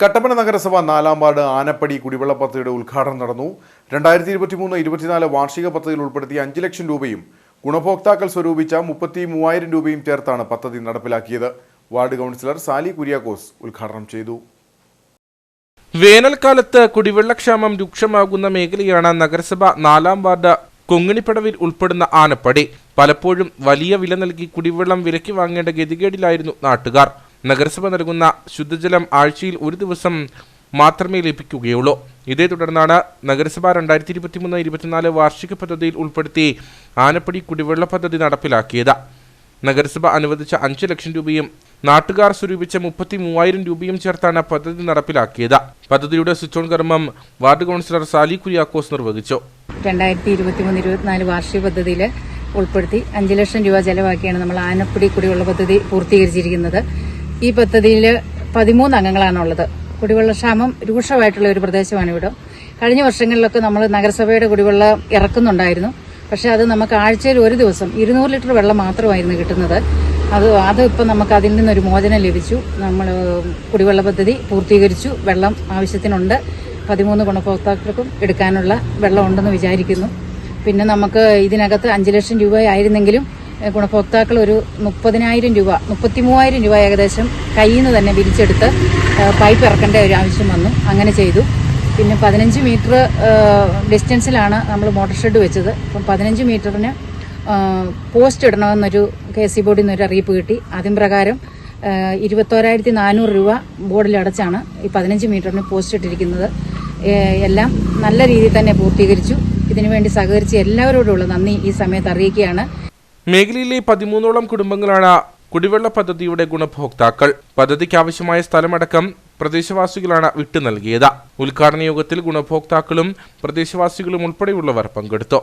കട്ടപ്പന നഗരസഭ നാലാം വാർഡ് ആനപ്പടി കുടിവെള്ള പദ്ധതിയുടെ ഉദ്ഘാടനം നടന്നു. രണ്ടായിരത്തി ഇരുപത്തിമൂന്ന് ഇരുപത്തിനാല് വാർഷിക പദ്ധതിയിൽ ഉൾപ്പെടുത്തി അഞ്ച് ലക്ഷം രൂപയും ഗുണഭോക്താക്കൾ സ്വരൂപിച്ച മുപ്പത്തി മൂവായിരം രൂപയും ചേർത്താണ് പദ്ധതി നടപ്പിലാക്കിയത്. വാർഡ് കൗൺസിലർ സാലി കുര്യാക്കോസ് ഉദ്ഘാടനം ചെയ്തു. വേനൽക്കാലത്ത് കുടിവെള്ളക്ഷാമം രൂക്ഷമാകുന്ന മേഖലയാണ് നഗരസഭ നാലാം വാർഡ് കൊങ്ങിണിപ്പടവിൽ ഉൾപ്പെടുന്ന ആനപ്പടി. പലപ്പോഴും വലിയ വില നൽകി കുടിവെള്ളം വിലയ്ക്ക് വാങ്ങേണ്ട ഗതികേടിലായിരുന്നു നാട്ടുകാർ. നഗരസഭ നൽകുന്ന ശുദ്ധജലം ആഴ്ചയിൽ ഒരു ദിവസം മാത്രമേ ലഭിക്കുകയുള്ളൂ. ഇതേ തുടർന്നാണ് നഗരസഭ രണ്ടായിരത്തി ഇരുപത്തി മൂന്ന് ഇരുപത്തിനാല് വാർഷിക പദ്ധതിയിൽ ഉൾപ്പെടുത്തി ആനപ്പടി കുടിവെള്ള പദ്ധതി നടപ്പിലാക്കിയത്. നഗരസഭ അനുവദിച്ച അഞ്ച് ലക്ഷം രൂപയും നാട്ടുകാർ സ്വരൂപിച്ച മുപ്പത്തി മൂവായിരം രൂപയും ചേർത്താണ് പദ്ധതി നടപ്പിലാക്കിയത്. പദ്ധതിയുടെ സ്വിച്ച് ഓൺ കർമ്മം വാർഡ് കൗൺസിലർ സാലി കുര്യാക്കോസ് നിർവഹിച്ചു. രണ്ടായിരത്തി ഇരുപത്തി മൂന്ന് ഇരുപത്തിനാല് വാർഷിക പദ്ധതിയിൽ ഉൾപ്പെടുത്തി അഞ്ച് ലക്ഷം രൂപ ചെലവാക്കിയാണ് നമ്മൾ ആനപ്പടി കുടിവെള്ള പദ്ധതി പൂർത്തീകരിച്ചിരിക്കുന്നത്. ഈ പദ്ധതിയിൽ പതിമൂന്ന് അംഗങ്ങളാണുള്ളത്. കുടിവെള്ളക്ഷാമം രൂക്ഷമായിട്ടുള്ള ഒരു പ്രദേശമാണ് ഇവിടെ. കഴിഞ്ഞ വർഷങ്ങളിലൊക്കെ നമ്മൾ നഗരസഭയുടെ കുടിവെള്ളം ഇറക്കുന്നുണ്ടായിരുന്നു. പക്ഷെ അത് നമുക്ക് ആഴ്ചയിൽ ഒരു ദിവസം ഇരുന്നൂറ് ലിറ്റർ വെള്ളം മാത്രമായിരുന്നു കിട്ടുന്നത്. അത് അത് ഇപ്പം നമുക്ക് അതിൽ നിന്നൊരു മോചനം ലഭിച്ചു. നമ്മൾ കുടിവെള്ള പദ്ധതി പൂർത്തീകരിച്ചു. വെള്ളം ആവശ്യത്തിനുണ്ട്. പതിമൂന്ന് ഗുണഭോക്താക്കൾക്കും എടുക്കാനുള്ള വെള്ളമുണ്ടെന്ന് വിചാരിക്കുന്നു. പിന്നെ നമുക്ക് ഇതിനകത്ത് അഞ്ച് ലക്ഷം രൂപയായിരുന്നെങ്കിലും ഗുണഭോക്താക്കൾ ഒരു മുപ്പതിനായിരം രൂപ മുപ്പത്തി മൂവായിരം രൂപ ഏകദേശം കയ്യിൽ നിന്ന് തന്നെ വിരിച്ചെടുത്ത് പൈപ്പ് ഇറക്കേണ്ട ഒരു ആവശ്യം വന്നു. അങ്ങനെ ചെയ്തു. പിന്നെ പതിനഞ്ച് മീറ്റർ ഡിസ്റ്റൻസിലാണ് നമ്മൾ മോട്ടർ ഷെഡ് വെച്ചത്. അപ്പം പതിനഞ്ച് മീറ്ററിന് പോസ്റ്റ് ഇടണമെന്നൊരു കെ സി ബോർഡിൽ നിന്നൊരു അറിയിപ്പ് കിട്ടി. അതിൻ പ്രകാരം ഇരുപത്തോരായിരത്തി നാനൂറ് രൂപ ബോർഡിൽ അടച്ചാണ് ഈ പതിനഞ്ച് മീറ്ററിന് പോസ്റ്റ് ഇട്ടിരിക്കുന്നത്. എല്ലാം നല്ല രീതിയിൽ തന്നെ പൂർത്തീകരിച്ചു. ഇതിനുവേണ്ടി സഹകരിച്ച് എല്ലാവരോടുള്ള നന്ദി ഈ സമയത്ത് അറിയിക്കുകയാണ്. മേഖലയിലെ പതിമൂന്നോളം കുടുംബങ്ങളാണ് കുടിവെള്ള പദ്ധതിയുടെ ഗുണഭോക്താക്കൾ. പദ്ധതിക്ക് ആവശ്യമായ സ്ഥലമടക്കം പ്രദേശവാസികളാണ് വിട്ടു നൽകിയത് ഉദ്ഘാടന യോഗത്തിൽ ഗുണഭോക്താക്കളും പ്രദേശവാസികളും ഉൾപ്പെടെയുള്ളവർ പങ്കെടുത്തു.